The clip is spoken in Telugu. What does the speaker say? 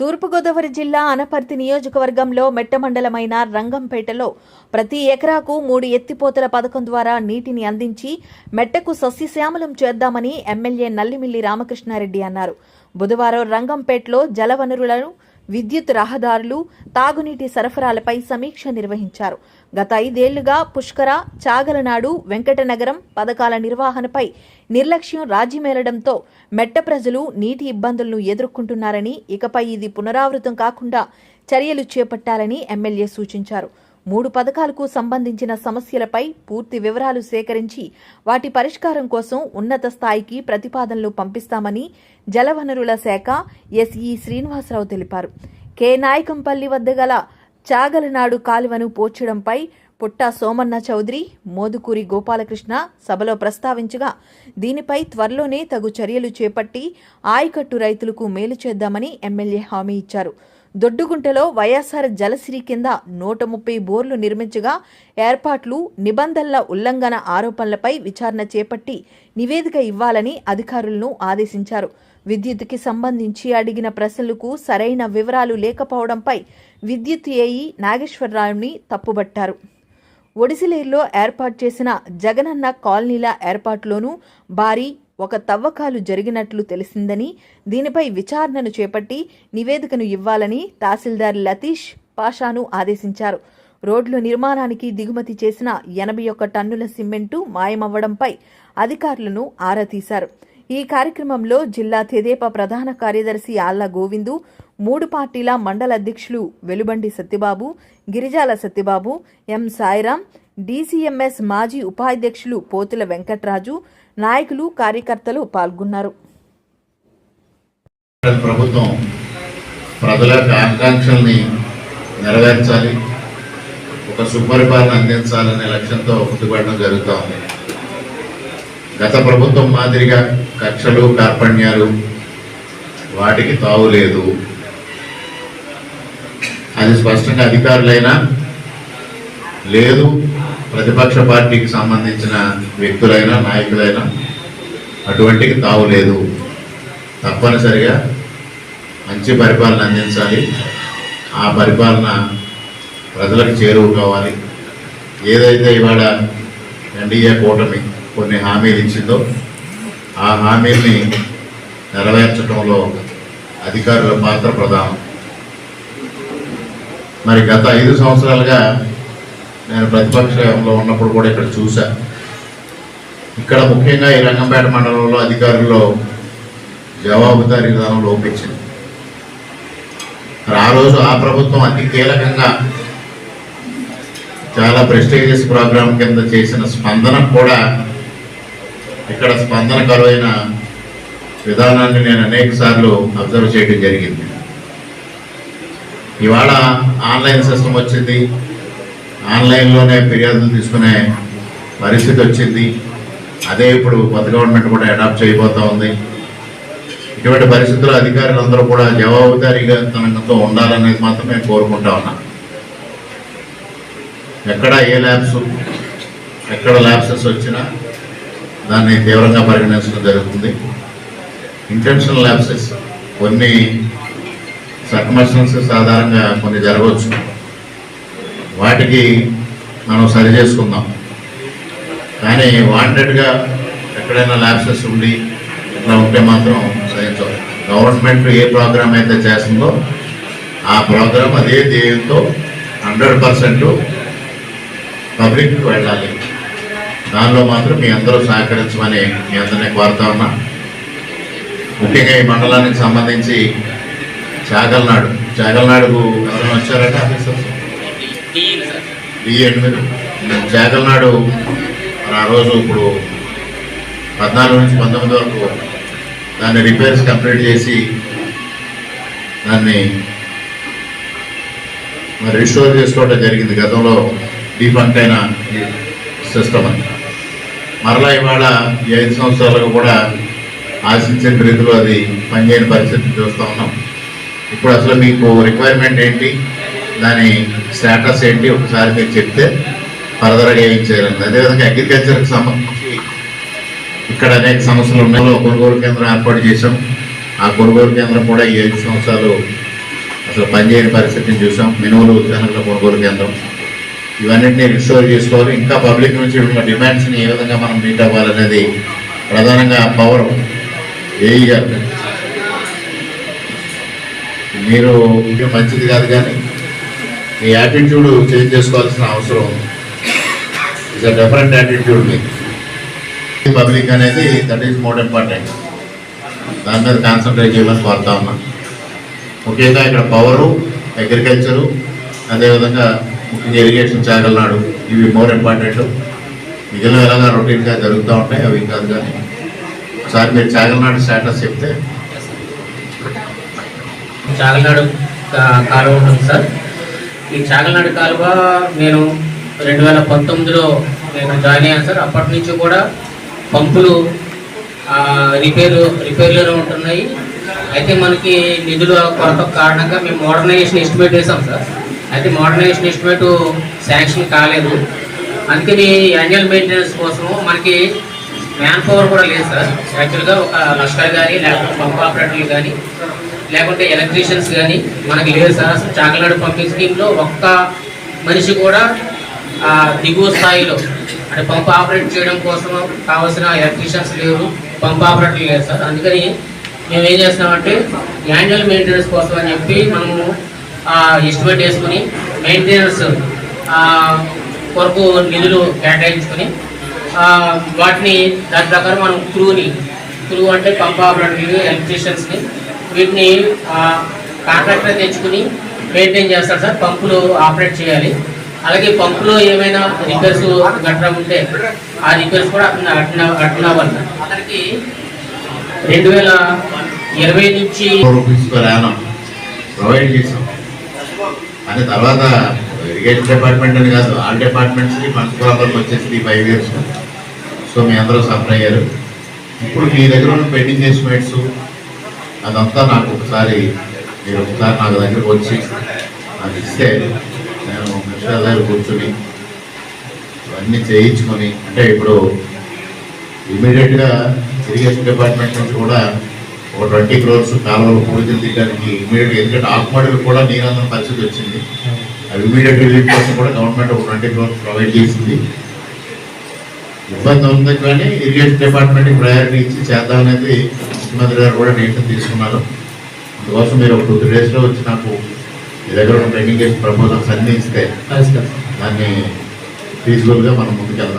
తూర్పుగోదావరి జిల్లా అనపర్తి నియోజకవర్గంలో మెట్ట మండలమైన రంగంపేటలో ప్రతి ఎకరాకు మూడు ఎత్తిపోతల పథకం ద్వారా నీటిని అందించి మెట్టకు సస్యశ్యామలం చేద్దామని ఎమ్మెల్యే నల్లిమిల్లి రామకృష్ణారెడ్డి అన్నారు. బుధవారం రంగంపేటలో జలవనరులను విద్యుత్ రహదారులు తాగునీటి సరఫరాలపై సమీక్ష నిర్వహించారు. గత ఐదేళ్ళుగా పుష్కర చాగలనాడు వెంకటనగరం పథకాల నిర్వహణపై నిర్లక్ష్యం రాజ్యమేలడంతో మెట్ట ప్రజలు నీటి ఇబ్బందులను ఎదుర్కొంటున్నారని ఇకపై ఇది పునరావృతం కాకుండా చర్యలు చేపట్టాలని ఎమ్మెల్యే సూచించారు. మూడు పథకాలకు సంబంధించిన సమస్యలపై పూర్తి వివరాలు సేకరించి వాటి పరిష్కారం కోసం ఉన్నత స్థాయికి ప్రతిపాదనలు పంపిస్తామని జలవనరుల శాఖ ఎస్ఈ శ్రీనివాసరావు తెలిపారు. కె నాయకంపల్లి వద్ద గల చాగలనాడు కాలువను పోర్చడంపై పుట్టా సోమన్న చౌదరి మోదుకూరి గోపాలకృష్ణ సభలో ప్రస్తావించగా దీనిపై త్వరలోనే తగు చర్యలు చేపట్టి ఆయకట్టు రైతులకు మేలు చేద్దామని ఎమ్మెల్యే హామీ ఇచ్చారు. దొడ్డుగుంటలో వైఎస్ఆర్ జలసిరి కింద నూట ముప్పై బోర్లు నిర్మించగా ఏర్పాట్లు నిబంధనల ఉల్లంఘన ఆరోపణలపై విచారణ చేపట్టి నివేదిక ఇవ్వాలని అధికారులను ఆదేశించారు. విద్యుత్కి సంబంధించి అడిగిన ప్రశ్నలకు సరైన వివరాలు లేకపోవడంపై విద్యుత్ ఏఈ నాగేశ్వరరావుని తప్పుబట్టారు. ఒడిసిలేరులో ఏర్పాటు చేసిన జగనన్న కాలనీల ఏర్పాటులోనూ భారీ ఒక తవ్వకాలు జరిగినట్లు తెలిసిందని దీనిపై విచారణను చేపట్టి నివేదికను ఇవ్వాలని తహసీల్దార్ లతీష్ పాషాను ఆదేశించారు. రోడ్లు నిర్మాణానికి దిగుమతి చేసిన ఎనభై ఒక్క టన్నుల సిమెంటు మాయమవ్వడంపై అధికారులను ఆరా తీశారు. ఈ కార్యక్రమంలో జిల్లా తెదేపా ప్రధాన కార్యదర్శి ఆళ్ళ గోవిందు మూడు పార్టీల మండల అధ్యక్షులు వెలుబండి సత్యబాబు గిరిజాల సత్యబాబు ఎం సాయిరాం డీసీఎంఎస్ మాజీ ఉపాధ్యక్షులు పోతుల వెంకట్రాజు నాయకులు కార్యకర్తలు పాల్గొన్నారు. ప్రభుత్వం ప్రజల యొక్క ఆకాంక్షల్ని నెరవేర్చాలి ఒక సుపరిపాలన అందించాలనే లక్ష్యంతో ముందుపడడం జరుగుతూ ఉంది. గత ప్రభుత్వం మాదిరిగా కక్షలు కార్పణ్యాలు వాటికి తావు లేదు. అది స్పష్టంగా అధికారులైనా లేదు ప్రతిపక్ష పార్టీకి సంబంధించిన వ్యక్తులైనా నాయకులైనా అటువంటికి తావు లేదు. తప్పనిసరిగా మంచి పరిపాలన అందించాలి. ఆ పరిపాలన ప్రజలకు చేరువ కావాలి. ఏదైతే ఇవాళ ఎన్డీఏ కూటమి కొన్ని హామీలు ఇచ్చిందో ఆ హామీల్ని నెరవేర్చడంలో అధికారుల పాత్ర ప్రధానం. మరి గత ఐదు సంవత్సరాలుగా నేను ప్రతిపక్షంలో ఉన్నప్పుడు కూడా ఇక్కడ చూశా. ఇక్కడ ముఖ్యంగా ఈ రంగంపేట మండలంలో అధికారుల్లో జవాబుదారీ విధానం లోపించింది. ఆ రోజు ఆ ప్రభుత్వం అతి కీలకంగా చాలా ప్రెస్టీజియస్ ప్రోగ్రామ్ కింద చేసిన స్పందన కూడా ఇక్కడ స్పందన కరువైన విధానాన్ని నేను అనేక సార్లు అబ్జర్వ్ చేయడం జరిగింది. ఇవాళ ఆన్లైన్ సిస్టమ్ వచ్చింది. ఆన్లైన్లోనే ఫిర్యాదులు తీసుకునే పరిస్థితి వచ్చింది. అదే ఇప్పుడు కొత్త గవర్నమెంట్ కూడా అడాప్ట్ చేయబోతూ ఉంది. ఇటువంటి పరిస్థితుల్లో అధికారులందరూ కూడా జవాబుదారీగా తనతో ఉండాలనేది మాత్రం మేము కోరుకుంటా ఉన్నా. ఎక్కడ ఏ ల్యాబ్స్ ఎక్కడ ల్యాబ్సెస్ వచ్చినా దాన్ని తీవ్రంగా పరిగణించడం జరుగుతుంది. ఇంటెన్షనల్ ల్యాబ్సెస్ కొన్ని సర్కమర్షన్సెస్ ఆధారంగా కొన్ని జరగవచ్చు. వాటికి మనం సరి చేసుకుందాం. కానీ వాంటెడ్గా ఎక్కడైనా ల్యాబ్సెస్ ఉండి ఇట్లా ఉంటే మాత్రం సహించాలి గవర్నమెంట్ ఏ ప్రోగ్రామ్ అయితే చేస్తుందో ఆ ప్రోగ్రాం అదే ధ్యేయంతో హండ్రెడ్ పర్సెంట్ పబ్లిక్కి వెళ్ళాలి. దానిలో మాత్రం మీ అందరూ సహకరించమని మీ అందరినీ కోరుతా ఉన్నా. ముఖ్యంగా ఈ మండలానికి సంబంధించి చాగల్నాడు. చాగల్నాడుకు ఎవరైనా వచ్చారంటే ఆఫీసర్స్? ఈ ఎనిమిది ఆ రోజు ఇప్పుడు పద్నాలుగు నుంచి పంతొమ్మిది వరకు దాన్ని రిపేర్స్ కంప్లీట్ చేసి దాన్ని మరి రిస్టోర్ చేసుకోవడం జరిగింది గతంలో డిఫంక్ట్ అయిన సిస్టమ్ అని. మరలా ఇవాళ ఈ ఐదు సంవత్సరాలకు కూడా ఆశించిన రీతిలో అది పనిచేయని పరిస్థితి చూస్తూ ఉన్నాం. ఇప్పుడు అసలు మీకు రిక్వైర్మెంట్ ఏంటి? దాని స్టేటస్ ఏంటి? ఒకసారి మీరు చెప్తే ఫర్దర్గా ఏం చేయాలండి అదేవిధంగా అగ్రికల్చర్కి సంబంధించి ఇక్కడ అనేక సమస్యలు ఉన్నాయి. కొనుగోలు కేంద్రం ఏర్పాటు చేసాం ఆ కొనుగోలు కేంద్రం కూడా ఈ ఐదు సంవత్సరాలు అసలు పనిచేయని పరిస్థితిని చూసాం మినుములు ఉద్యానంలో కొనుగోలు కేంద్రం. ఇవన్నింటినీ రిస్టోర్ చేసుకోవాలి. ఇంకా పబ్లిక్ నుంచి ఉన్న డిమాండ్స్ని ఏ విధంగా మనం మీట్ అవ్వాలనేది ప్రధానంగా పవర్ ఏఈ గారు. మీరు మంచిది కాదు కానీ మీ యాటిట్యూడ్ చేంజ్ చేసుకోవాల్సిన అవసరం ఇట్స్ అ డిఫరెంట్ యాటిట్యూడ్ మీకు. పబ్లిక్ అనేది దట్ ఈస్ మోర్ ఇంపార్టెంట్ దాని మీద కాన్సన్ట్రేట్ చేయమని కోరుతా ఉన్నా. ముఖ్యంగా ఇక్కడ పవరు అగ్రికల్చరు అదేవిధంగా ముఖ్యంగా ఇరిగేషన్ చాగలనాడు ఇవి మోర్ ఇంపార్టెంట్ మిగిలిన ఎలాగా రొటీన్గా జరుగుతూ ఉంటాయి అవి కాదు కానీ. ఒకసారి మీరు చాగలనాడు స్టేటస్ చెప్తే. చాగలనాడు కా- కాలువ ఉంటుంది సార్. ఈ చాగలనాడు కాలువ నేను రెండు వేల పంతొమ్మిదిలో నేను జాయిన్ అయ్యాను సార్. అప్పటి నుంచి కూడా పంపులు ఆ, రిపేరు రిపేర్లోనే ఉంటున్నాయి. అయితే మనకి నిధుల కొరత కారణంగా మేము మోడర్నైజేషన్ ఎస్టిమేట్ వేసాం సార్. అయితే మోడర్నైజేషన్ ఎస్టిమేట్ శాంక్షన్ కాలేదు. అందుకని యాన్యువల్ మెయింటెనెన్స్ కోసం మనకి మ్యాన్ పవర్ కూడా లేదు సార్. యాక్చువల్గా ఒక లష్కర్ కానీ లేకపోతే పంప్ ఆపరేటర్లు కానీ లేకుంటే ఎలక్ట్రీషియన్స్ కానీ మనకి లేదు సార్. అసలు చాకలాడు పంపింగ్ స్కీమ్లో ఒక్క మనిషి కూడా దిగువ స్థాయిలో అంటే పంప్ ఆపరేట్ చేయడం కోసం కావాల్సిన ఎలక్ట్రీషియన్స్ లేరు పంప్ ఆపరేటర్లు లేదు సార్. అందుకని మేము ఏం చేస్తామంటే యాన్యువల్ మెయింటెనెన్స్ కోసం అని చెప్పి మనము ఎస్టిమేట్ వేసుకుని మెయింటెనెన్స్ కొరకు నిధులు కేటాయించుకుని వాటిని దాని ప్రకారం మనం క్రూని క్రూ అంటే పంప్ ఆపరేటర్లు ఎలక్ట్రీషియన్స్ని వీటిని కాంట్రాక్టర్ తెచ్చుకుని మెయింటైన్ చేస్తారు సార్ పంపులు ఆపరేట్ చేయాలి అలాగే పంపులో ఏమైనా రిపేర్స్ గట్రా ఉంటే ఆ రిపేర్స్ కూడా అట్లా అట్లా అట్లా సార్. అతనికి రెండు వేల ఇరవై నుంచి ఫోర్ ప్రొవైడ్ చేసాం కానీ తర్వాత ఇరిగేషన్ డిపార్ట్మెంట్ అని కాదు ఆల్ డిపార్ట్మెంట్స్కి మంచి ప్రాబ్లం వచ్చేసి ఫైవ్ ఇయర్స్ సో మీ అందరూ సఫర్ అయ్యారు. ఇప్పుడు మీ దగ్గర ఉన్న పెండింగ్ ఎస్టిమేట్స్ అదంతా నాకు ఒకసారి మీరు ఒకసారి నాకు దగ్గరకు వచ్చి నాకు ఇస్తే నేను మిషన్ దగ్గర కూర్చుని ఇవన్నీ చేయించుకొని అంటే ఇప్పుడు ఇమీడియట్గా ఇరిగేషన్ డిపార్ట్మెంట్ నుంచి కూడా ఒక ట్వంటీ క్రోర్స్ కాలువలు పూజలు తీయడానికి ఇమీడియట్గా ఎందుకంటే ఆకుమడులు కూడా నీరందన పరిస్థితి వచ్చింది. ఇమీడియట్ రిలీఫ్ కోసం కూడా గవర్నమెంట్ ఒక ట్వంటీ క్రోర్స్ ప్రొవైడ్ చేసింది. ఇబ్బంది ఉంది కానీ ఇరిగేషన్ డిపార్ట్మెంట్కి ప్రయారిటీ ఇచ్చి చేద్దాం అనేది ముఖ్యమంత్రి గారు కూడా డెసిషన్ తీసుకున్నారు. అందుకోసం మీరు ఒక టూ త్రీ డేస్లో వచ్చి నాకు మీ దగ్గర ఉన్న పెండింగ్ ప్రపోజల్స్ అన్నీ ఇస్తే దాన్ని ఫీజిబుల్గా మనం ముందుకెళ్దాం.